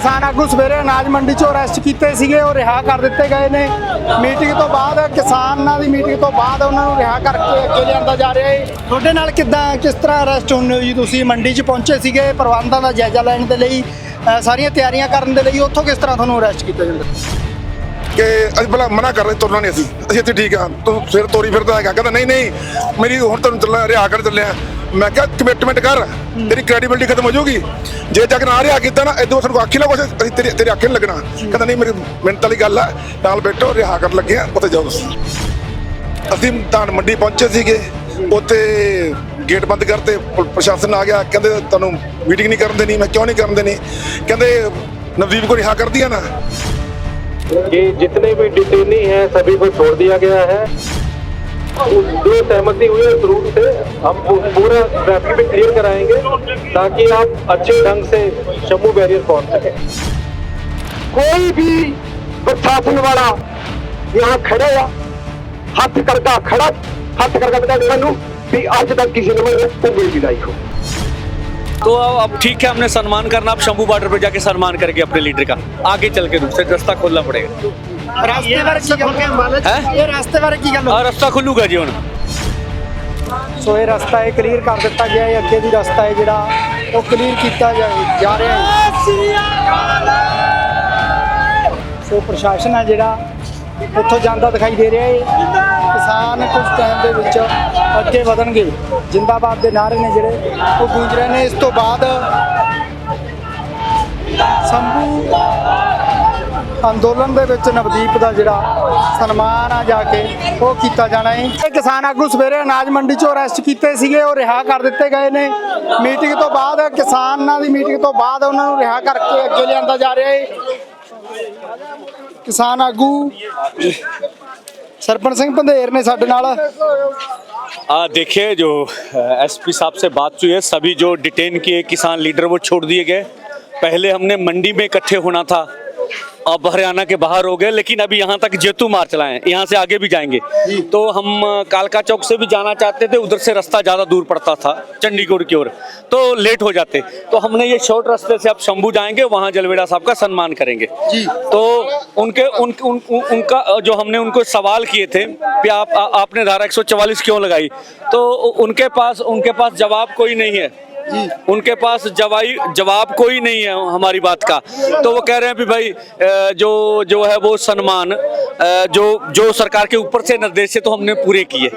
ਕਿਸਾਨ ਆਗੂ ਸਵੇਰੇ ਅਨਾਜ ਮੰਡੀ ਚੋਂ ਅਰੈਸਟ ਕੀਤੇ ਸੀਗੇ, ਉਹ ਰਿਹਾ ਕਰ ਦਿੱਤੇ ਗਏ ਨੇ। ਮੀਟਿੰਗ ਤੋਂ ਬਾਅਦ ਕਿਸਾਨਾਂ ਦੀ ਮੀਟਿੰਗ ਤੋਂ ਬਾਅਦ ਉਹਨਾਂ ਨੂੰ ਰਿਹਾ ਕਰਕੇ ਅੱਗੇ ਲਿਆਂਦਾ ਜਾ ਰਿਹਾ ਹੈ। ਤੁਹਾਡੇ ਨਾਲ ਕਿੱਦਾਂ, ਕਿਸ ਤਰ੍ਹਾਂ ਅਰੈਸਟ ਹੁੰਦੇ ਹੋ ਜੀ ਤੁਸੀਂ ਮੰਡੀ 'ਚ ਪਹੁੰਚੇ ਸੀਗੇ, ਪ੍ਰਬੰਧਾਂ ਦਾ ਜਾਇਜ਼ਾ ਲੈਣ ਦੇ ਲਈ ਸਾਰੀਆਂ ਤਿਆਰੀਆਂ ਕਰਨ ਦੇ ਲਈ, ਉੱਥੋਂ ਕਿਸ ਤਰ੍ਹਾਂ ਤੁਹਾਨੂੰ ਅਰੈਸਟ ਕੀਤਾ ਜਾਂਦਾ? ਕਿ ਅਸੀਂ ਪਹਿਲਾਂ ਮਨਾ ਕਰ ਰਹੇ, ਤੁਰਨਾ ਨਹੀਂ ਅਸੀਂ ਅਸੀਂ ਇੱਥੇ ਠੀਕ ਆ ਤੂੰ ਸਿਰ ਤੋਰੀ ਫਿਰਦਾ ਹੈਗਾ, ਕਹਿੰਦਾ ਨਹੀਂ ਨਹੀਂ, ਮੇਰੀ ਹੁਣ ਤੈਨੂੰ ਚੱਲਣਾ, ਰਿਹਾ ਕਰ ਚੱਲਿਆ। ਮੈਂ ਕਿਹਾ ਕਮਿਟਮੈਂਟ ਕਰ ਤੇਰੀ ਕ੍ਰੈਡੀਬਿਲਿਟੀ ਖਤਮ ਹੋ ਜਾਊਗੀ ਜੇ ਜਾ ਕੇ ਨਾ ਰਿਹਾ ਕੀਤਾ ਨਾ ਇਦੋਂ ਸਾਨੂੰ ਆਖੀ ਲਾ ਕੁਛ ਅਸੀਂ ਤੇਰੀ ਤੇਰੇ ਆਖੇ ਨਹੀਂ ਲੱਗਣਾ ਕਹਿੰਦਾ ਨਹੀਂ ਮੇਰੀ ਮਿੰਟ ਵਾਲੀ ਗੱਲ ਆ ਨਾਲ ਬੈਠੋ ਰਿਹਾ ਕਰਨ ਲੱਗੇ ਆ ਉੱਥੇ ਜਾਓ ਤੁਸੀਂ ਅਸੀਂ ਧਾਨ ਮੰਡੀ ਪਹੁੰਚੇ ਸੀਗੇ ਉੱਥੇ ਗੇਟ ਬੰਦ ਕਰਤੇ ਪ- ਪ੍ਰਸ਼ਾਸਨ ਆ ਗਿਆ ਕਹਿੰਦੇ ਤੁਹਾਨੂੰ ਮੀਟਿੰਗ ਨਹੀਂ ਕਰਨ ਦੇਣੀ ਮੈਂ ਕਿਉਂ ਨਹੀਂ ਕਰਨ ਦੇਣੀ ਕਹਿੰਦੇ ਨਵਦੀਪ ਕੋ ਰਿਹਾ ਕਰਦੀ ਆ ਨਾ कि जितने भी डिटेनी हैं सभी को छोड़ दिया गया है जो सहमति हुई है उस रूट से। हम पूरा ट्रैफ़िक भी क्लियर कराएँगे, ताकि आप अच्छे ढंग से जम्मू बैरियर पहुँच सके। कोई भी प्रशासन वाला यहाँ खड़ा या हथ करता खड़ा, हथ करता बता देगा भी आज तक किसी ने मेरे उंगली दिलाई हो। तो अब ठीक है, हमने सम्मान करना आप शंभू बॉर्डर पर जाके सम्मान करके अपने लीडर का। आगे चल के दूसरे रास्ता खोलना पड़ेगा। ਰਸਤੇ ਬਾਰੇ ਕੀ ਗੱਲ ਹੈ ਹੈਂ? ਇਹ ਰਸਤੇ ਬਾਰੇ ਕੀ ਗੱਲ ਆ ਰਸਤਾ ਖੁੱਲੂਗਾ ਜੀ ਹੁਣ। ਸੋ ਇਹ ਰਸਤਾ ਹੈ ਕਲੀਅਰ ਕਰ ਦਿੱਤਾ ਗਿਆ ਹੈ ਅੱਗੇ ਦੀ ਰਸਤਾ ਹੈ ਜਿਹੜਾ ਉਹ ਕਲੀਅਰ ਕੀਤਾ ਜਾ- ਰਿਹਾ ਹੈ। ਸੋ ਪ੍ਰਸ਼ਾਸਨ ਹੈ ਜਿਹੜਾ ਉੱਥੋਂ ਜਾਂਦਾ ਦਿਖਾਈ ਦੇ ਰਿਹਾ ਹੈ। ਕਿਸਾਨ ਕੁਝ ਟਾਈਮ ਦੇ ਵਿੱਚ ਅੱਗੇ ਵਧਣਗੇ। ਜਿੰਦਾਬਾਦ ਦੇ ਨਾਅਰੇ ਨੇ ਜਿਹੜੇ ਉਹ ਗੂੰਜ ਰਹੇ ਨੇ। ਇਸ ਤੋਂ ਬਾਅਦ ਸੰਭੂ ਅੰਦੋਲਨ ਦੇ ਵਿੱਚ ਨਵਦੀਪ ਦਾ ਜਿਹੜਾ ਸਨਮਾਨ ਆ ਜਾ ਕੇ ਉਹ ਕੀਤਾ ਜਾਣਾ ਹੈ ਇਹ ਕਿਸਾਨ ਆਗੂ ਸਵੇਰੇ ਅਨਾਜ ਮੰਡੀ ਚੋਂ ਅਰੈਸਟ ਕੀਤੇ ਸੀਗੇ ਉਹ ਰਿਹਾ ਕਰ ਦਿੱਤੇ ਗਏ ਨੇ ਮੀਟਿੰਗ ਤੋਂ ਬਾਅਦ ਕਿਸਾਨਾਂ ਦੀ ਮੀਟਿੰਗ ਤੋਂ ਬਾਅਦ ਉਹਨਾਂ ਨੂੰ ਰਿਹਾ ਕਰਕੇ ਅੱਗੇ ਲਿਆਂਦਾ ਜਾ ਰਿਹਾ ਹੈ ਕਿਸਾਨ ਆਗੂ ਸਰਪੰਚ ਸਿੰਘ ਪੰਧੇਰ ਨੇ ਸਾਡੇ ਨਾਲ आ, देखिए जो एसपी साहब से बात हुई है सभी जो डिटेन किए किसान लीडर वो छोड़ दिए गए पहले हमने मंडी में इकट्ठे होना था अब हरियाणा के बाहर हो गए लेकिन अभी यहाँ तक जेतू मार चलाए यहाँ से आगे भी जाएँगे। तो हम कालका चौक से भी जाना चाहते थे उधर से रास्ता ज़्यादा दूर पड़ता था चंडीगढ़ की ओर। तो लेट हो जाते। तो हमने ये शॉर्ट रास्ते से आप शंभू जाएँगे वहाँ जलवेड़ा साहब का सम्मान करेंगे। तो उनके उन, उन, उन, उनका जो हमने उनको सवाल किए थे कि आप आ, आपने धारा 144 क्यों लगाई? तो उनके पास उनके पास जवाब कोई नहीं है। उनके पास जवाई जवाब कोई नहीं है हमारी बात का तो वो कह रहे हैं भी भाई अ, जो जो है वो सम्मान अ, जो जो सरकार के ऊपर से निर्देश है तो हमने पूरे किए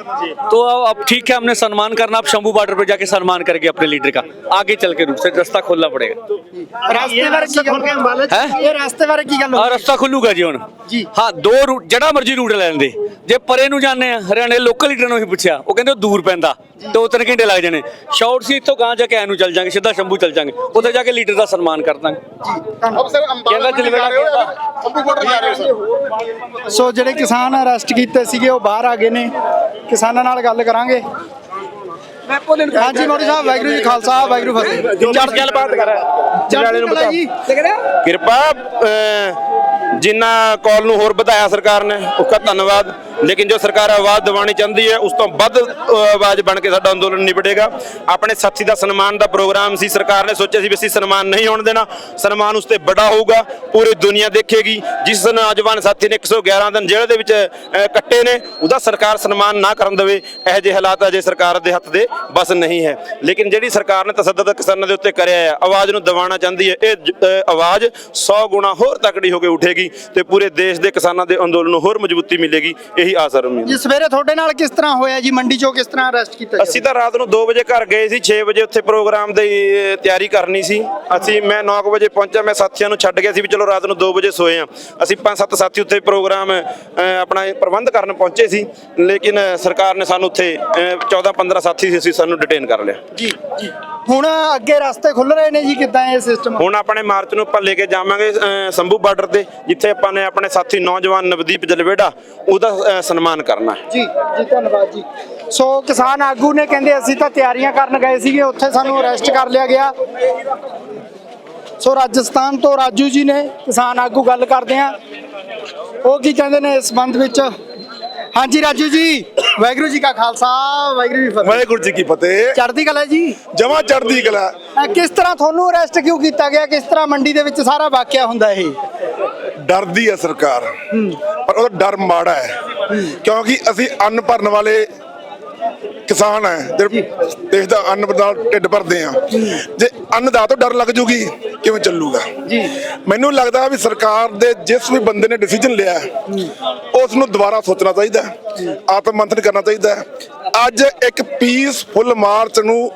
तो अब अब ठीक है हमने सम्मान करना अब शंभू बॉर्डर पे जाके सम्मान करेंगे अपने लीडर का आगे चल के दूसरे रास्ता खोलना पड़ेगा ਰਸਤੇ ਬਾਰੇ ਕੀ ਗੱਲ ਹੈਂ? ਇਹ ਰਸਤੇ ਬਾਰੇ ਕੀ ਗੱਲ ਆ ਰਸਤਾ ਖੁੱਲੂਗਾ ਜੀ ਹੁਣ ਜੀ। ਹਾਂ ਦੋ ਰੂਟ ਜਿਹੜਾ ਮਰਜ਼ੀ ਰੂਟ ਲੈ ਲੈਂਦੇ ਜੇ ਪਰੇ ਨੂੰ ਜਾਂਦੇ ਆ ਹਰਿਆਣੇ ਲੋਕਲ ਲੀਡਰ ਨੂੰ ਹੀ ਪੁੱਛਿਆ ਉਹ ਕਹਿੰਦੇ ਉਹ ਦੂਰ ਪੈਂਦਾ ਦੋ ਤਿੰਨ ਘੰਟੇ ਲੱਗ ਜਾਣੇ। ਸ਼ਾਰਟ ਸੀ ਇੱਥੋਂ ਗਾਂ ਜਾ ਕੇ ਐਨੂੰ ਚੱਲ ਜਾਾਂਗੇ ਸਿੱਧਾ ਸ਼ੰਭੂ ਚੱਲ ਜਾਾਂਗੇ। ਉੱਥੇ ਜਾ ਕੇ ਲੀਡਰ ਦਾ ਸਨਮਾਨ ਕਰ ਦਾਂਗੇ। ਕਹਿੰਦਾ ਸੋ ਜਿਹੜੇ ਕਿਸਾਨ ਅਰੈਸਟ ਕੀਤੇ ਸੀਗੇ ਉਹ ਬਾਹਰ ਆ ਗਏ ਨੇ। ਕਿਸਾਨਾਂ ਨਾਲ ਗੱਲ ਕਰਾਂਗੇ। ਹਾਂਜੀ ਮੋਦੀ ਸਾਹਿਬ ਵਾਹਿਗੁਰੂ ਜੀ ਖਾਲਸਾ ਵਾਹਿਗੁਰੂ ਫਤਿਹ। ਚੱਲ ਚੱਲ ਬਾਤ ਕਰ। ਚੜ੍ਹਦੀ ਕਲਾ ਜੀ ਕਿਰਪਾ ਜਿੰਨਾ ਕਾਲ ਨੂੰ ਹੋਰ ਵਧਾਇਆ ਸਰਕਾਰ ਨੇ ਉਸਦਾ ਧੰਨਵਾਦ। ਲੇਕਿਨ ਜੋ ਸਰਕਾਰ ਆਵਾਜ਼ ਦਿਵਾਣੀ ਚਾਹੁੰਦੀ ਹੈ, ਉਸ ਤੋਂ ਵੱਧ ਆਵਾਜ਼ ਬਣ ਕੇ ਸਾਡਾ ਅੰਦੋਲਨ ਨਿਬੜੇਗਾ। ਆਪਣੇ ਸਾਥੀ ਦਾ ਸਨਮਾਨ ਦਾ ਪ੍ਰੋਗਰਾਮ ਸੀ, ਸਰਕਾਰ ਨੇ ਸੋਚਿਆ ਸੀ ਵੀ ਅਸੀਂ ਸਨਮਾਨ ਨਹੀਂ ਹੋਣ ਦੇਣਾ। ਸਨਮਾਨ ਉਸ ਤੇ ਬੜਾ ਹੋਊਗਾ, ਪੂਰੀ ਦੁਨੀਆ ਦੇਖੇਗੀ। ਜਿਸ ਨੌਜਵਾਨ ਸਾਥੀ ਨੇ 111 ਦਿਨ ਜੇਲ੍ਹ ਦੇ ਵਿੱਚ ਕੱਟੇ ਨੇ, ਉਹਦਾ ਸਰਕਾਰ ਸਨਮਾਨ ਨਾ ਕਰਨ ਦੇਵੇ, ਇਹੋ ਜਿਹੇ ਹਾਲਾਤ ਅਜੇ ਸਰਕਾਰ ਦੇ ਹੱਥ ਦੇ ਬਸ ਨਹੀਂ ਹੈ। ਲੇਕਿਨ ਜਿਹੜੀ ਸਰਕਾਰ ਨੇ ਤਸੱਦਦ ਕਿਸਾਨਾਂ ਦੇ ਉੱਤੇ ਕਰਿਆ ਹੈ ਆਵਾਜ਼ ਨੂੰ ਦਬਾਉਣਾ ਚਾਹੁੰਦੀ ਹੈ, ਇਹ ਆਵਾਜ਼ 100 ਗੁਣਾ ਹੋਰ ਤਕੜੀ ਹੋ ਕੇ ਉੱਠੇਗੀ। ਤੇ ਪੂਰੇ ਦੇਸ਼ ਦੇ ਕਿਸਾਨਾਂ ਦੇ ਅੰਦੋਲਨ ਨੂੰ ਹੋਰ ਮਜ਼ਬੂਤੀ ਮਿਲੇਗੀ ਇਹੀ ਆਸ ਹੈ ਜੀ ਸਵੇਰੇ ਤੁਹਾਡੇ ਨਾਲ ਕਿਸ ਤਰ੍ਹਾਂ ਹੋਇਆ ਜੀ? ਮੰਡੀ ਚੋਂ ਕਿਸ ਤਰ੍ਹਾਂ ਅਰੈਸਟ ਕੀਤਾ ਜੀ ਅਸੀਂ ਤਾਂ ਰਾਤ ਨੂੰ 2 ਵਜੇ ਘਰ ਗਏ ਸੀ 6 ਵਜੇ ਉੱਥੇ ਪ੍ਰੋਗਰਾਮ ਦੀ ਤਿਆਰੀ ਕਰਨੀ ਸੀ। ਅਸੀਂ ਮੈਂ 9 ਵਜੇ ਪਹੁੰਚਿਆ ਮੈਂ ਸਾਥੀਆਂ ਨੂੰ ਛੱਡ ਗਿਆ ਸੀ ਵੀ ਚਲੋ ਰਾਤ ਨੂੰ 2 ਵਜੇ ਸੋਏ ਆ ਅਸੀਂ 5-7 ਸਾਥੀ ਉੱਥੇ ਪ੍ਰੋਗਰਾਮ ਆਪਣਾ ਪ੍ਰਬੰਧ ਕਰਨ ਪਹੁੰਚੇ ਸੀ ਲੇਕਿਨ ਸਰਕਾਰ ਨੇ ਸਾਨੂੰ ਉੱਥੇ 14-15 ਸਾਥੀ ਸੀ ਅਸੀਂ ਸਾਨੂੰ ਡਿਟੇਨ ਕਰ ਲਿਆ। ਜੀ ਜੀ। ਹੁਣ ਅੱਗੇ ਰਸਤੇ ਖੁੱਲ ਰਹੇ ਨੇ ਜੀ ਕਿੱਦਾਂ ਇਹ ਸਿਸਟਮ ਹੁਣ ਆਪਣੇ ਮਾਰਚ ਨੂੰ ਆਪਾਂ ਲੈ ਕੇ ਜਾਵਾਂਗੇ ਸੰਭੂ ਬਾਰਡਰ ਤੇ ਜਿੱਥੇ ਆਪਾਂ ਨੇ ਆਪਣੇ ਸਾਥੀ ਨੌਜਵਾਨ ਨਵਦੀਪ ਜਲਵੇੜਾ ਉਹਦਾ ਸਨਮਾਨ ਕਰਨਾ ਹੈ। ਜੀ ਜੀ ਧੰਨਵਾਦ ਜੀ। ਸੋ ਕਿਸਾਨ ਆਗੂ ਨੇ ਕਹਿੰਦੇ ਅਸੀਂ ਤਾਂ ਤਿਆਰੀਆਂ ਕਰਨ ਗਏ ਸੀਗੇ ਉੱਥੇ ਸਾਨੂੰ ਅਰੈਸਟ ਕਰ ਲਿਆ ਗਿਆ। ਸੋ ਰਾਜਸਥਾਨ ਤੋਂ ਰਾਜੂ ਜੀ ਨੇ ਕਿਸਾਨ ਆਗੂ ਗੱਲ ਕਰਦੇ ਆ। ਉਹ ਕੀ ਕਹਿੰਦੇ ਨੇ ਇਸ ਸੰਬੰਧ ਵਿੱਚ? ਹਾਂਜੀ ਰਾਜੂ ਜੀ ਵਾਹਿਗੁਰੂ ਜੀ ਕਾ ਖਾਲਸਾ ਵਾਹਿਗੁਰੂ ਜੀ ਫਤਿਹ। ਵਾਹਿਗੁਰੂ ਜੀ ਕੀ ਫਤਿਹ। ਚੜ੍ਹਦੀ ਕਲਾ ਜੀ? ਜਮਾ ਚੜਦੀ ਕਲਾ। ਅਹ ਕਿਸ ਤਰ੍ਹਾਂ ਤੁਹਾਨੂੰ ਅਰੈਸਟ ਕਿਉਂ ਕੀਤਾ ਗਿਆ? ਕਿਸ ਤਰ੍ਹਾਂ ਮੰਡੀ ਦੇ ਵਿੱਚ ਸਾਰਾ ਵਾਕਿਆ ਹੁੰਦਾ ਇਹ? ਡਰਦੀ ਹੈ ਸਰਕਾਰ। ਪਰ ਉਹਦਾ ਡਰ ਮਾੜਾ ਹੈ। ਕਿਉਂਕਿ ਅਸੀਂ ਅੰਨ ਭਰਨ ਵਾਲੇ ਕਿਸਾਨ ਹੈ ਤੇ ਦੇਸ਼ ਦਾ ਅੰਨ ਨਾਲ ਢਿੱਡ ਭਰਦੇ ਆ। ਜੇ। ਅੰਨਦਾਤਾ ਤੋਂ ਡਰ ਲੱਗ ਜੂਗੀ ਕਿਵੇਂ ਚੱਲੂਗਾ? ਜੀ। ਮੈਨੂੰ ਲੱਗਦਾ ਵੀ ਸਰਕਾਰ ਦੇ ਜਿਸ ਵੀ ਬੰਦੇ ਨੇ ਡਿਸੀਜਨ ਲਿਆ ਉਸ ਨੂੰ ਦੁਬਾਰਾ ਸੋਚਣਾ ਚਾਹੀਦਾ। ਆਤਮ ਮੰਥਨ ਕਰਨਾ ਚਾਹੀਦਾ। ਅੱਜ ਇੱਕ ਪੀਸਫੁਲ ਮਾਰਚ ਨੂੰ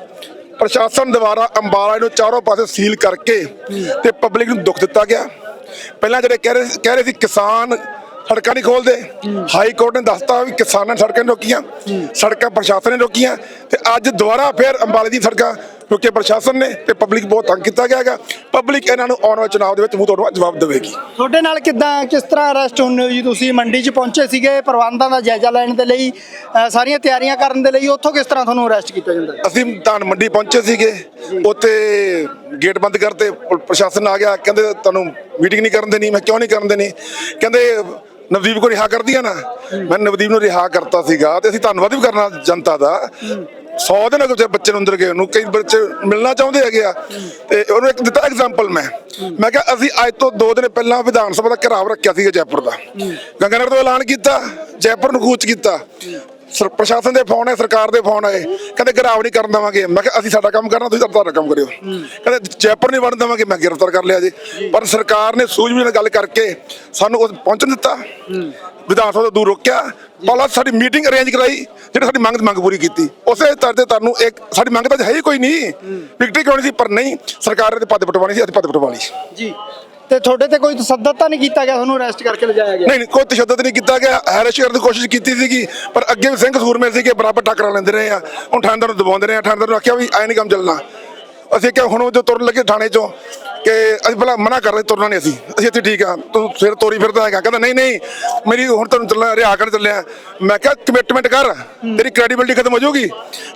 ਪ੍ਰਸ਼ਾਸਨ ਦੁਆਰਾ ਅੰਬਾਲਾ ਨੂੰ ਚਾਰੋਂ ਪਾਸੇ ਸੀਲ ਕਰਕੇ ਤੇ ਪਬਲਿਕ ਨੂੰ ਦੁੱਖ ਦਿੱਤਾ ਗਿਆ। ਪਹਿਲਾਂ ਜਿਹੜੇ ਕਹਿ ਰਹੇ ਕਹਿ ਰਹੇ ਸੀ ਕਿਸਾਨ ਸੜਕਾਂ ਨਹੀਂ ਖੋਲਦੇ। ਹਾਈ ਕੋਰਟ ਨੇ ਦੱਸਤਾ ਵੀ ਕਿਸਾਨਾਂ ਨੇ ਸੜਕਾਂ ਰੋਕੀਆਂ ਸੜਕਾਂ ਪ੍ਰਸ਼ਾਸਨ ਨੇ ਰੋਕੀਆਂ ਤੇ ਅੱਜ ਦੁਬਾਰਾ ਫਿਰ ਅੰਬਾਲੇ ਦੀ ਸੜਕਾਂ ਰੋਕੇ ਪ੍ਰਸ਼ਾਸਨ ਨੇ ਤੇ ਪਬਲਿਕ ਬਹੁਤ ਤੰਗ ਕੀਤਾ ਗਿਆ ਹੈਗਾ। ਪਬਲਿਕ ਇਹਨਾਂ ਨੂੰ ਆਉਣ ਵਾਲੇ ਚੁਣਾਵ ਦੇ ਵਿੱਚ ਮੂੰਹ ਤੋੜ ਜਵਾਬ ਦੇਵੇਗੀ। ਤੁਹਾਡੇ ਨਾਲ ਕਿੱਦਾਂ ਕਿਸ ਤਰ੍ਹਾਂ ਅਰੈਸਟ ਹੁੰਦੇ ਹੋ ਜੀ ਤੁਸੀਂ ਮੰਡੀ 'ਚ ਪਹੁੰਚੇ ਸੀਗੇ ਪ੍ਰਬੰਧਾਂ ਦਾ ਜਾਇਜ਼ਾ ਲੈਣ ਦੇ ਲਈ ਸਾਰੀਆਂ ਤਿਆਰੀਆਂ ਕਰਨ ਦੇ ਲਈ ਉੱਥੋਂ ਕਿਸ ਤਰ੍ਹਾਂ ਤੁਹਾਨੂੰ ਅਰੈਸਟ ਕੀਤਾ ਜਾਂਦਾ? ਅਸੀਂ ਧਾਨ ਮੰਡੀ ਪਹੁੰਚੇ ਸੀਗੇ ਉੱਥੇ ਗੇਟ ਬੰਦ ਕਰਤੇ ਪ੍ਰਸ਼ਾਸਨ ਆ ਗਿਆ ਕਹਿੰਦੇ ਤੁਹਾਨੂੰ ਮੀਟਿੰਗ ਨਹੀਂ ਕਰਨ ਦੇਣੀ ਮੈਂ ਕਿਉਂ ਨਹੀਂ ਕਰਨ ਦੇਣੀ? ਕਹਿੰਦੇ ਨਵਦੀਪ ਕੋ ਰਿਹਾ ਕਰਦੀ ਆ ਨਾ। ਮੈਂ ਨਵਦੀਪ ਨੂੰ ਰਿਹਾ ਕਰਤਾ ਸੀਗਾ ਤੇ ਅਸੀਂ ਧੰਨਵਾਦ ਵੀ ਕਰਨਾ ਜਨਤਾ ਦਾ। 100 ਦਿਨ ਅਗਰ ਬੱਚੇ ਨੂੰ ਅੰਦਰ ਗਏ ਨੂੰ ਕਈ ਬੱਚੇ ਮਿਲਣਾ ਚਾਹੁੰਦੇ ਹੈਗੇ ਆ। ਤੇ ਉਹਨੂੰ ਇੱਕ ਦਿੱਤਾ ਐਗਜ਼ਾਮਪਲ ਮੈਂ। ਮੈਂ ਕਿਹਾ ਅਸੀਂ ਅੱਜ ਤੋਂ 2 ਦਿਨ ਪਹਿਲਾਂ ਵਿਧਾਨ ਸਭਾ ਦਾ ਘਰਾਵ ਰੱਖਿਆ ਸੀਗਾ ਜੈਪੁਰ ਦਾ। ਗੰਗਾਨਗਰ ਤੋਂ ਐਲਾਨ ਕੀਤਾ ਜੈਪੁਰ ਨੂੰ ਕੂਚ ਕੀਤਾ। ਸਰ ਪ੍ਰਸ਼ਾਸਨ ਦੇ ਫੋਨ ਹੈ, ਸਰਕਾਰ ਦੇ ਫੋਨ ਆਏ ਕਹਿੰਦੇ ਗਰਾਵ ਨਹੀਂ ਕਰਨ ਦੇਵਾਂਗੇ। ਮੈਂ ਕਿਹਾ, ਅਸੀਂ ਸਾਡਾ ਕੰਮ ਕਰਨਾ, ਤੁਸੀਂ ਤੁਹਾਡਾ ਕੰਮ ਕਰਿਓ। ਕਹਿੰਦੇ, ਜੈਪੁਰ ਨਹੀਂ ਵੜਨ ਦੇਵਾਂਗੇ। ਮੈਂ ਗ੍ਰਿਫਤਾਰ ਕਰ ਲਿਆ ਜੀ। ਪਰ ਸਰਕਾਰ ਨੇ ਸੂਝਬੂਝ ਨਾਲ ਗੱਲ ਕਰਕੇ ਸਾਨੂੰ ਉਹ ਪਹੁੰਚਣ ਦਿੱਤਾ। ਵਿਧਾਨ ਸਭਾ ਤੋਂ ਦੂਰ ਰੋਕਿਆ। ਪਹਿਲਾਂ ਸਾਡੀ ਮੀਟਿੰਗ ਅਰੇਂਜ ਕਰਾਈ, ਜਿਹੜੀ ਸਾਡੀ ਮੰਗ ਮੰਗ ਪੂਰੀ ਕੀਤੀ। ਉਸੇ ਤਰ੍ਹਾਂ ਤੇ ਤੁਹਾਨੂੰ ਇੱਕ ਸਾਡੀ ਮੰਗ ਤਾਂ ਹੈ ਹੀ ਕੋਈ ਨਹੀਂ। ਵਿਕਟਰੀ ਕਿਉਂ ਸੀ? ਪਰ ਨਹੀਂ, ਸਰਕਾਰ ਨੇ ਪੱਦ ਪਟਵਾਣੀ ਸੀ, ਅਸੀਂ ਪੱਦ ਪਟਵਾ ਲਈ। ਜੀ। ਤੇ ਤੁਹਾਡੇ ਤੇ ਕੋਈ ਤਸੱਦਦ ਤਾਂ ਨਹੀਂ ਕੀਤਾ ਗਿਆ? ਤੁਹਾਨੂੰ ਅਰੈਸਟ ਕਰਕੇ ਲਿਜਾਇਆ ਗਿਆ? ਨਹੀਂ ਨਹੀਂ, ਕੋਈ ਤਸ਼ੱਦਦ ਨਹੀਂ ਕੀਤਾ ਗਿਆ। ਹੈਰਿਸ਼ ਕਰਨ ਦੀ ਕੋਸ਼ਿਸ਼ ਕੀਤੀ ਸੀਗੀ, ਪਰ ਅੱਗੇ ਵੀ ਸਿੰਘ ਸੂਰਮੇ ਸੀਗੇ, ਬਰਾਬਰ ਟੱਕਰਾਂ ਲੈਂਦੇ ਰਹੇ ਆ। ਹੁਣ ਠਾਣੇਦਾਰ ਨੂੰ ਦਬਾਉਂਦੇ ਰਹੇ ਆ। ਠਾਣੇਦਾਰ ਨੂੰ ਆਖਿਆ ਵੀ ਐ ਨਹੀਂ ਕੰਮ ਚੱਲਣਾ। ਅਸੀਂ ਕਿਹਾ, ਹੁਣ ਉਹ ਜੋ ਤੁਰਨ ਲੱਗੇ ਥਾਣੇ ਚੋਂ ਕਿ ਅਸੀਂ ਪਹਿਲਾਂ ਮਨਾ ਕਰ ਰਹੇ, ਤੁਰਨਾ ਨਹੀਂ ਅਸੀਂ। ਅਸੀਂ ਇੱਥੇ ਠੀਕ ਆ ਤੂੰ ਸਿਰ ਤੋਰੀ ਫਿਰਦਾ ਹੈਗਾ। ਕਹਿੰਦਾ, ਨਹੀਂ ਨਹੀਂ, ਮੇਰੀ ਹੁਣ ਤੈਨੂੰ ਚੱਲਣਾ, ਰਿਹਾ ਕਰਨ ਚੱਲਿਆ ਮੈਂ ਕਿਹਾ ਕਮਿਟਮੈਂਟ ਕਰ, ਤੇਰੀ ਕ੍ਰੈਡੀਬਿਲਿਟੀ ਖਤਮ ਹੋ ਜਾਊਗੀ।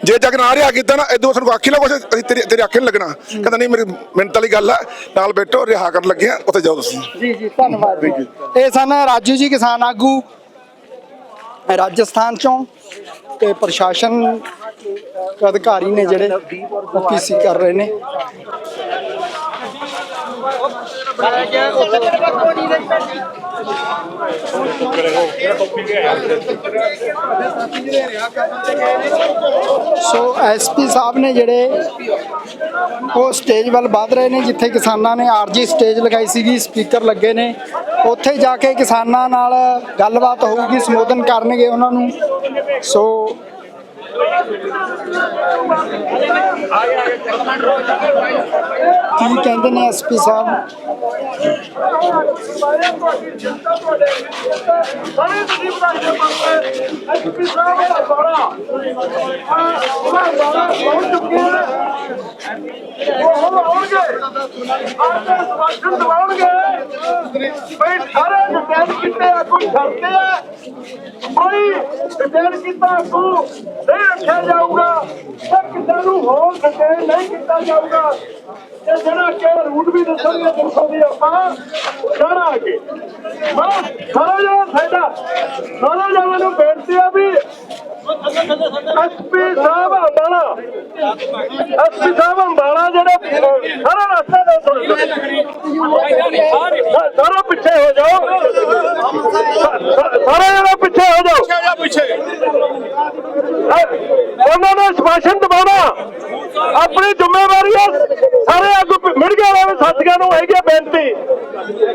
ਜੇ ਜਗ ਨਾ ਰਿਹਾ ਕੀਤਾ ਨਾ ਇਦੋਂ ਸਾਨੂੰ ਆਖੀ ਨਾ ਕੁਛ, ਅਸੀਂ ਤੇਰੀ ਤੇਰੀ ਆਖੇ ਲੱਗਣਾ। ਕਹਿੰਦਾ, ਨਹੀਂ, ਮੇਰੀ ਮਿੰਟ ਵਾਲੀ ਗੱਲ ਆ, ਨਾਲ ਬੈਠੋ, ਰਿਹਾ ਕਰਨ ਲੱਗੇ ਉੱਥੇ ਜਾਓ ਤੁਸੀਂ। ਜੀ ਜੀ, ਧੰਨਵਾਦ ਇਹ ਸਨ ਰਾਜੂ ਜੀ ਕਿਸਾਨ ਆਗੂ, ਰਾਜਸਥਾਨ ਚੋਂ ਤੇ ਪ੍ਰਸ਼ਾਸਨ ਅਧਿਕਾਰੀ ਨੇ ਜਿਹੜੇ ਪੀਸੀ ਕਰ ਰਹੇ ਨੇ। ਸੋ ਐਸਪੀ ਸਾਹਿਬ ਨੇ ਜਿਹੜੇ ਉਹ ਸਟੇਜ ਵੱਲ ਵੱਧ ਰਹੇ ਨੇ, ਜਿੱਥੇ ਕਿਸਾਨਾਂ ਨੇ ਆਰਜੀ ਸਟੇਜ ਲਗਾਈ ਸੀਗੀ, ਸਪੀਕਰ ਲੱਗੇ ਨੇ, ਉੱਥੇ ਜਾ ਕੇ ਕਿਸਾਨਾਂ ਨਾਲ ਗੱਲਬਾਤ ਹੋਊਗੀ, ਸੰਬੋਧਨ ਕਰਨਗੇ ਉਹਨਾਂ ਨੂੰ। ਸੋ ਕੀ ਕਹਿੰਦੇ ਨੇ ਐਸਪੀ ਸਾਹਿਬ ਬਈ ਸਾਰੇ ਡਿਟੇਲ ਕੀਤੇ ਆ ਕੋਈ ਡਰਦੇ ਆ ਕੋਈ ਡਿਟੇਲ ਕੀਤਾ ਤੂੰ ਰੱਖਿਆ ਜਾਊਗਾ, ਤੇ ਕਿਸੇ ਨੂੰ ਹੋਰ ਡਿਟੇਲ ਨਹੀਂ ਕੀਤਾ ਜਾਊਗਾ। ਤੇ ਜਿਹੜਾ ਕਿ ਰੂਟ ਵੀ ਦੱਸਣਗੇ, ਦੱਸੋ ਵੀ ਆਪਾਂ ਸਾਰਾ ਅੱਗੇ। ਮੈਂ ਸਾਰਾ ਜਣਾ ਸਾਡਾ। ਸਾਰਾ ਜਣਾ ਨੂੰ ਬੇਨਤੀ ਆ ਵੀ ਐਸਪੀ ਸਾਹਿਬ ਅੰਬਾਲਾ ਐਸਪੀ ਸਾਹਿਬ ਅੰਬਾਲਾ ਜਿਹੜੇ ਸਾਰਾ ਰਸਤਾ ਦੇ ਸੁਣ ਸਾਰਾ ਪਿੱਛੇ ਹੋ ਜਾਓ। ਸਾਰਾ ਜਣਾ ਪਿੱਛੇ ਹੋ ਜਾਓ ਪਿੱਛੇ ਉਹਨਾਂ ਨੇ ਸਪਾਸ਼ਨ ਦਬਾਉਣਾ ਆਪਣੀ ਜ਼ਿੰਮੇਵਾਰੀ ਹੈ। ਸਾਰੇ ਆਗੂ ਮਿਲ ਵਾਲੇ ਸਾਥੀਆਂ ਨੂੰ, ਹੈਗੀ ਬੇਨਤੀ।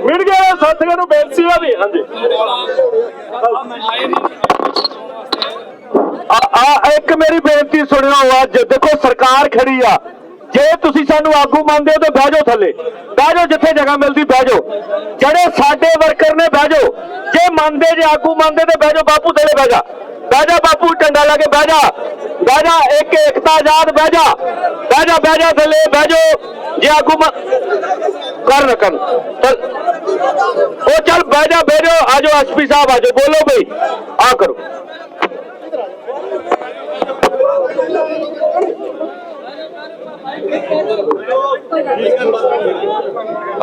ਮਿਲ ਵਾਲੇ ਸਾਥੀਆਂ ਨੂੰ ਬੇਨਤੀ ਹੈ ਵੀ, ਹਾਂਜੀ। ਆ ਇੱਕ ਮੇਰੀ ਬੇਨਤੀ ਸੁਣਿਓ ਅੱਜ, ਦੇਖੋ ਸਰਕਾਰ ਖੜੀ ਆ। ਜੇ ਤੁਸੀਂ ਸਾਨੂੰ ਆਗੂ ਮੰਨਦੇ ਹੋ ਤਾਂ ਬਹਿ ਜਾਓ ਥੱਲੇ। ਬਹਿ ਜਾਓ ਜਿੱਥੇ ਜਗ੍ਹਾ ਮਿਲਦੀ, ਬਹਿ ਜਾਓ। ਜਿਹੜੇ ਸਾਡੇ ਵਰਕਰ ਨੇ, ਬਹਿ ਜਾਓ। ਜੇ ਮੰਨਦੇ, ਜੇ ਆਗੂ ਮੰਨਦੇ, ਤੇ ਬਹਿ ਜਾਓ, ਬਾਪੂ ਥੱਲੇ ਬਹਿ ਜਾ। बैजा बापू, झंडा लेके बैजा। बैजा, एक एकता आज़ाद बैजा। बैजा बैजा थले बैजो। जे आगू कर रखन। ओ, चल, बैजा, बैजो। आजो, एसपी साहब, आजो। बोलो भाई। आ करो।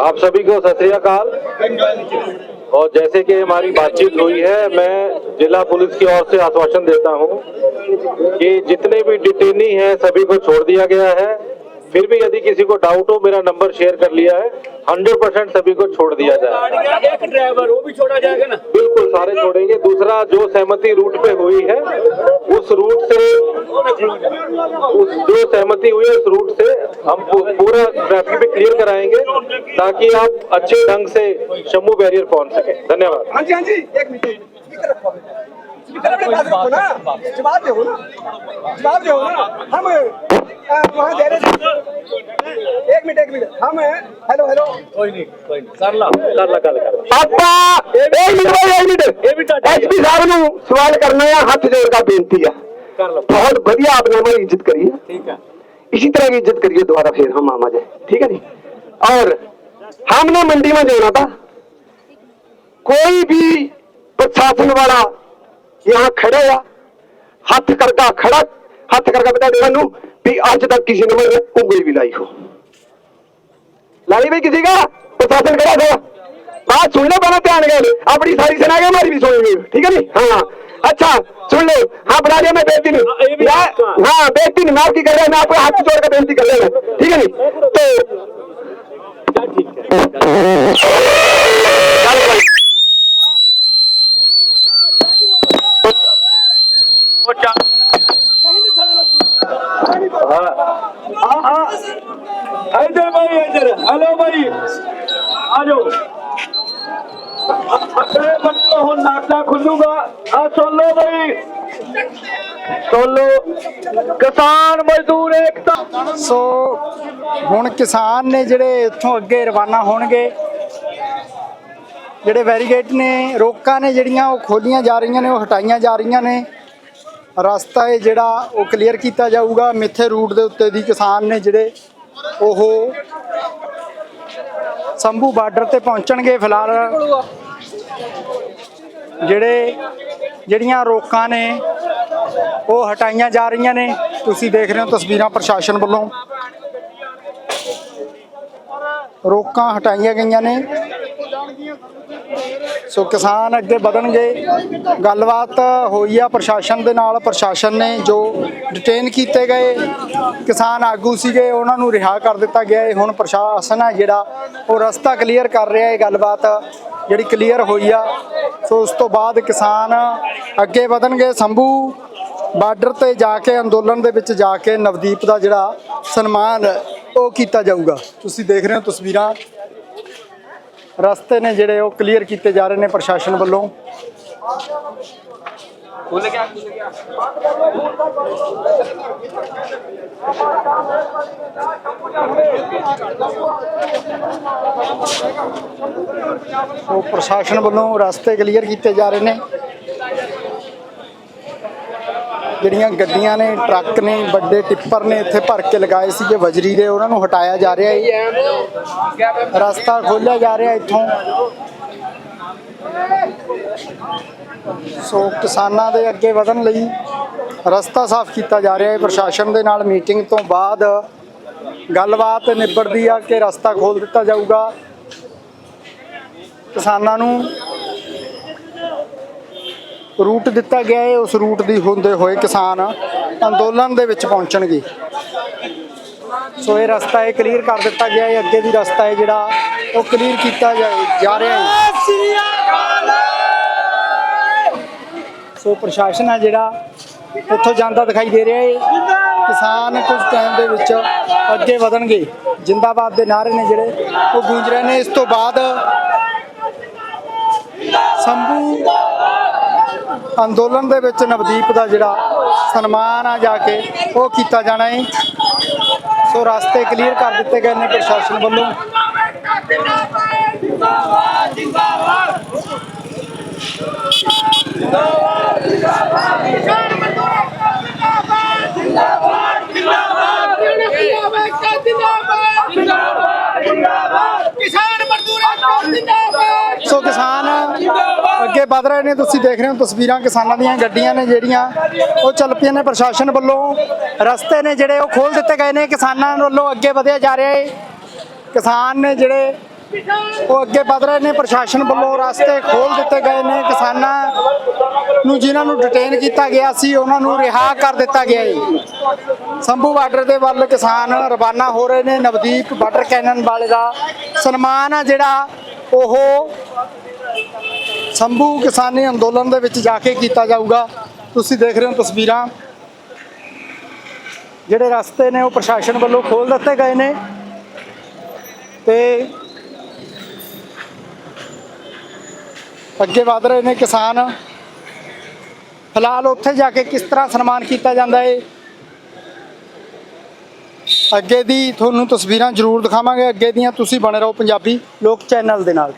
आप सभी को सत श्रीकाल और जैसे कि हमारी बातचीत हुई है मैं जिला पुलिस की ओर से आश्वासन देता हूं कि जितने भी डिटेनी हैं सभी को छोड़ दिया गया है फिर भी यदि किसी को डाउट हो मेरा नंबर शेयर कर लिया है। हंड्रेड परसेंट सभी को छोड़ दिया जाए। एक ड्राइवर वो भी छोड़ा जाएगा ना? बिल्कुल सारे छोड़ेंगे। दूसरा जो सहमति रूट पे हुई है उस रूट से उस जो सहमति हुई है उस रूट से हम पूरा ट्रैफ़िक भी क्लियर कराएँगे ताकि आप अच्छे ढंग से शंभू बैरियर पहुँच सके। धन्यवाद। ਹਾਂਜੀ ਹਾਂਜੀ ਇੱਕ ਮਿੰਟ स्पीकर रखो स्पीकर के पास रखो ना जवाब दो ना जवाब दो ना हम अ, वहाँ दे रहे थे एक मिनट एक मिनट हम हेलो हेलो कोई नहीं कोई नहीं कर ला कर ला कर कर ਆਪਾਂ ਇੱਕ ਮਿੰਟ ਬਾਈ ਇੱਕ ਮਿੰਟ ਇਹ ਵੀ ਤੁਹਾਡਾ ਹੀ ਆ। ਐਸਪੀ ਸਾਹਿਬ ਨੂੰ ਸਵਾਲ ਕਰਨਾ ਹੈ ਹੱਥ जोड़ का बेनती है कर लो बहुत बढ़िया आपने हमारी इज्जत करी है ठीक है इसी तरह की इज्जत करिए दोबारा फिर हम आमा जाए ठीक है जी और हमने मंडी में जाना था कोई भी प्रशासन वाला यहाँ खड़े या हथ करका खड़ा हथ बता दे मैनू भी अज तक किसी ने मेरे उंगली भी लाई हो। लाई भी किसी का? प्रशासन खड़ा था। बात सुन लो बना ध्यान गए। अपनी सारी सुना के हमारी भी सुन ली ठीक है नी हाँ। अच्छा सुन लो। हाँ बना दिया मैं बेनती हाँ, नहीं हाँ बेनती नहीं मैं आपकी कर रहा मैं आपको हाथ जोड़ कर बेनती कर रहा ठीक है नी तो ਖਾਤਾ ਖੁੱਲੂਗਾ। ਆ ਸੁਣ ਬਈ। ਸੁਣ ਕਿਸਾਨ ਮਜ਼ਦੂਰ ਏਕਤਾ। ਸੋ ਹੁਣ ਕਿਸਾਨ ਨੇ ਜਿਹੜੇ ਇੱਥੋਂ ਅੱਗੇ ਰਵਾਨਾ ਹੋਣਗੇ, ਜਿਹੜੇ ਵੈਰੀਗੇਟ ਨੇ, ਰੋਕਾਂ ਨੇ ਜਿਹੜੀਆਂ ਉਹ ਖੋਲੀਆਂ ਜਾ ਰਹੀਆਂ ਨੇ, ਉਹ ਹਟਾਈਆਂ ਜਾ ਰਹੀਆਂ ਨੇ। ਰਸਤਾ ਇਹ ਜਿਹੜਾ ਉਹ ਕਲੀਅਰ ਕੀਤਾ ਜਾਊਗਾ। ਮਿੱਥੇ ਰੂਟ ਦੇ ਉੱਤੇ ਦੀ ਕਿਸਾਨ ਨੇ ਜਿਹੜੇ ਉਹ ਸੰਭੂ ਬਾਰਡਰ ਤੇ ਪਹੁੰਚਣਗੇ ਫਿਲਹਾਲ। ਜਿਹੜੇ ਜਿਹੜੀਆਂ ਰੋਕਾਂ ਨੇ, ਉਹ ਹਟਾਈਆਂ ਜਾ ਰਹੀਆਂ ਨੇ। ਤੁਸੀਂ ਦੇਖ ਰਹੇ ਹੋ ਤਸਵੀਰਾਂ ਪ੍ਰਸ਼ਾਸਨ ਵੱਲੋਂ। ਰੋਕਾਂ ਹਟਾਈਆਂ ਗਈਆਂ ਨੇ। ਸੋ ਕਿਸਾਨ ਅੱਗੇ ਵਧਣਗੇ। ਗੱਲਬਾਤ ਹੋਈ ਆ ਪ੍ਰਸ਼ਾਸਨ ਦੇ ਨਾਲ। ਪ੍ਰਸ਼ਾਸਨ ਨੇ ਜੋ ਡਿਟੇਨ ਕੀਤੇ ਗਏ ਕਿਸਾਨ ਆਗੂ ਸੀਗੇ, ਉਹਨਾਂ ਨੂੰ ਰਿਹਾ ਕਰ ਦਿੱਤਾ ਗਿਆ ਹੈ। ਹੁਣ ਪ੍ਰਸ਼ਾਸਨ ਹੈ ਜਿਹੜਾ, ਉਹ ਰਸਤਾ ਕਲੀਅਰ ਕਰ ਰਿਹਾ ਹੈ। ਗੱਲਬਾਤ ਜਿਹੜੀ ਕਲੀਅਰ ਹੋਈ ਆ ਸੋ ਉਸ ਤੋਂ ਬਾਅਦ ਕਿਸਾਨ ਅੱਗੇ ਵਧਣਗੇ। ਸੰਭੂ ਬਾਰਡਰ ਤੇ ਜਾ ਕੇ, ਅੰਦੋਲਨ ਦੇ ਵਿੱਚ ਜਾ ਕੇ ਨਵਦੀਪ ਦਾ ਜਿਹੜਾ ਸਨਮਾਨ, ਉਹ ਕੀਤਾ ਜਾਊਗਾ। ਤੁਸੀਂ ਦੇਖ ਰਹੇ ਹੋ ਤਸਵੀਰਾਂ। ਰਸਤੇ ਨੇ ਜਿਹੜੇ ਉਹ ਕਲੀਅਰ ਕੀਤੇ ਜਾ ਰਹੇ ਨੇ ਪ੍ਰਸ਼ਾਸਨ ਵੱਲੋਂ। ਉਹ ਪ੍ਰਸ਼ਾਸਨ ਵੱਲੋਂ ਰਸਤੇ ਕਲੀਅਰ ਕੀਤੇ ਜਾ ਰਹੇ ਨੇ। ਜਿਹੜੀਆਂ ਗੱਡੀਆਂ ਨੇ, ਟਰੱਕ ਨੇ, ਵੱਡੇ ਟਿੱਪਰ ਨੇ ਇੱਥੇ ਭਰ ਕੇ ਲਗਾਏ ਸੀਗੇ, ਵਜਰੀ ਦੇ ਉਹਨਾਂ ਨੂੰ ਹਟਾਇਆ ਜਾ ਰਿਹਾ ਹੈ। ਰਸਤਾ ਖੋਲ੍ਹਿਆ ਜਾ ਰਿਹਾ ਇੱਥੋਂ। ਸੋ ਕਿਸਾਨਾਂ ਦੇ ਅੱਗੇ ਵਧਣ ਲਈ ਰਸਤਾ ਸਾਫ਼ ਕੀਤਾ ਜਾ ਰਿਹਾ ਹੈ। ਪ੍ਰਸ਼ਾਸਨ ਦੇ ਨਾਲ ਮੀਟਿੰਗ ਤੋਂ ਬਾਅਦ ਗੱਲਬਾਤ ਨਿਬੜਦੀ ਆ ਕਿ ਰਸਤਾ ਖੋਲ ਦਿੱਤਾ ਜਾਊਗਾ। ਕਿਸਾਨਾਂ ਨੂੰ ਰੂਟ ਦਿੱਤਾ ਗਿਆ ਹੈ। ਉਸ ਰੂਟ ਦੀ ਹੁੰਦੇ ਹੋਏ ਕਿਸਾਨ ਅੰਦੋਲਨ ਦੇ ਵਿੱਚ ਪਹੁੰਚਣਗੇ। ਸੋ ਇਹ ਰਸਤਾ ਇਹ ਕਲੀਅਰ ਕਰ ਦਿੱਤਾ ਗਿਆ ਹੈ। ਅੱਗੇ ਦੀ ਰਸਤਾ ਹੈ ਜਿਹੜਾ, ਉਹ ਕਲੀਅਰ ਕੀਤਾ ਜਾ ਜਾ ਰਿਹਾ ਹੈ। ਸੋ ਪ੍ਰਸ਼ਾਸਨ ਹੈ ਜਿਹੜਾ ਇੱਥੋਂ ਜਾਂਦਾ ਦਿਖਾਈ ਦੇ ਰਿਹਾ ਹੈ ਕਿਸਾਨ ਕੁਝ ਟਾਈਮ ਦੇ ਵਿੱਚ ਅੱਗੇ ਵਧਣਗੇ। ਜਿੰਦਾਬਾਦ ਦੇ ਨਾਰੇ ਨੇ ਜਿਹੜੇ, ਉਹ ਗੂੰਜ ਰਹੇ ਨੇ। ਇਸ ਤੋਂ ਬਾਅਦ ਸੰਭੂ ਅੰਦੋਲਨ ਦੇ ਵਿੱਚ ਨਵਦੀਪ ਦਾ ਜਿਹੜਾ ਸਨਮਾਨ ਆ ਜਾ ਕੇ ਉਹ ਕੀਤਾ ਜਾਣਾ ਹੈ ਸੋ ਰਸਤੇ ਕਲੀਅਰ ਕਰ ਦਿੱਤੇ ਗਏ ਨੇ ਪ੍ਰਸ਼ਾਸਨ ਵੱਲੋਂ। ਕਿਸਾਨ ਮਜ਼ਦੂਰਾਂ ਦਾ ਜਿੰਦਾਬਾਦ। ਸੋ ਕਿਸਾਨ ਅੱਗੇ ਅੱਗੇ ਵਧ ਰਹੇ ਨੇ ਤੁਸੀਂ ਦੇਖ ਰਹੇ ਹੋ ਤਸਵੀਰਾਂ ਕਿਸਾਨਾਂ ਦੀਆਂ ਗੱਡੀਆਂ ਨੇ ਜਿਹੜੀਆਂ। ਉਹ ਚੱਲ ਪਈਆਂ ਨੇ ਪ੍ਰਸ਼ਾਸਨ ਵੱਲੋਂ। ਰਸਤੇ ਨੇ ਜਿਹੜੇ ਉਹ ਖੋਲ ਦਿੱਤੇ ਗਏ ਨੇ। ਕਿਸਾਨਾਂ ਵੱਲੋਂ ਅੱਗੇ ਵਧਿਆ ਜਾ ਰਿਹਾ ਹੈ ਕਿਸਾਨ ਨੇ ਜਿਹੜੇ ਉਹ ਅੱਗੇ ਵਧ ਰਹੇ ਨੇ, ਪ੍ਰਸ਼ਾਸਨ ਵੱਲੋਂ ਰਸਤੇ ਖੋਲ ਦਿੱਤੇ ਗਏ ਨੇ, ਕਿਸਾਨਾਂ ਨੂੰ ਜਿਨ੍ਹਾਂ ਨੂੰ ਡਿਟੇਨ ਕੀਤਾ ਗਿਆ ਸੀ, ਉਹਨਾਂ ਨੂੰ ਰਿਹਾ ਕਰ ਦਿੱਤਾ ਗਿਆ ਹੈ ਸੰਭੂ ਬਾਰਡਰ ਦੇ ਵੱਲ ਕਿਸਾਨ ਰਵਾਨਾ ਹੋ ਰਹੇ ਨੇ, ਨਵਦੀਪ ਬਾਰਡਰ ਕੈਨਨ ਵਾਲੇ ਦਾ ਸਨਮਾਨ ਆ ਜਿਹੜਾ ਉਹ ਸੰਭੂ ਕਿਸਾਨੀ ਅੰਦੋਲਨ ਦੇ ਵਿੱਚ ਜਾ ਕੇ ਕੀਤਾ ਜਾਊਗਾ। ਤੁਸੀਂ ਦੇਖ ਰਹੇ ਹੋ ਤਸਵੀਰਾਂ। ਜਿਹੜੇ ਰਸਤੇ ਨੇ ਉਹ ਪ੍ਰਸ਼ਾਸਨ ਵੱਲੋਂ ਖੋਲ ਦਿੱਤੇ ਗਏ ਨੇ ਤੇ ਅੱਗੇ ਵਧ ਰਹੇ ਨੇ ਕਿਸਾਨ। ਫਿਲਹਾਲ ਉੱਥੇ ਜਾ ਕੇ ਕਿਸ ਤਰ੍ਹਾਂ ਸਨਮਾਨ ਕੀਤਾ ਜਾਂਦਾ ਹੈ ਅੱਗੇ ਦੀ ਤੁਹਾਨੂੰ ਤਸਵੀਰਾਂ ਜ਼ਰੂਰ ਦਿਖਾਵਾਂਗੇ। ਅੱਗੇ ਦੀਆਂ ਤੁਸੀਂ ਬਣੇ ਰਹੋ ਪੰਜਾਬੀ ਲੋਕ ਚੈਨਲ ਦੇ ਨਾਲ।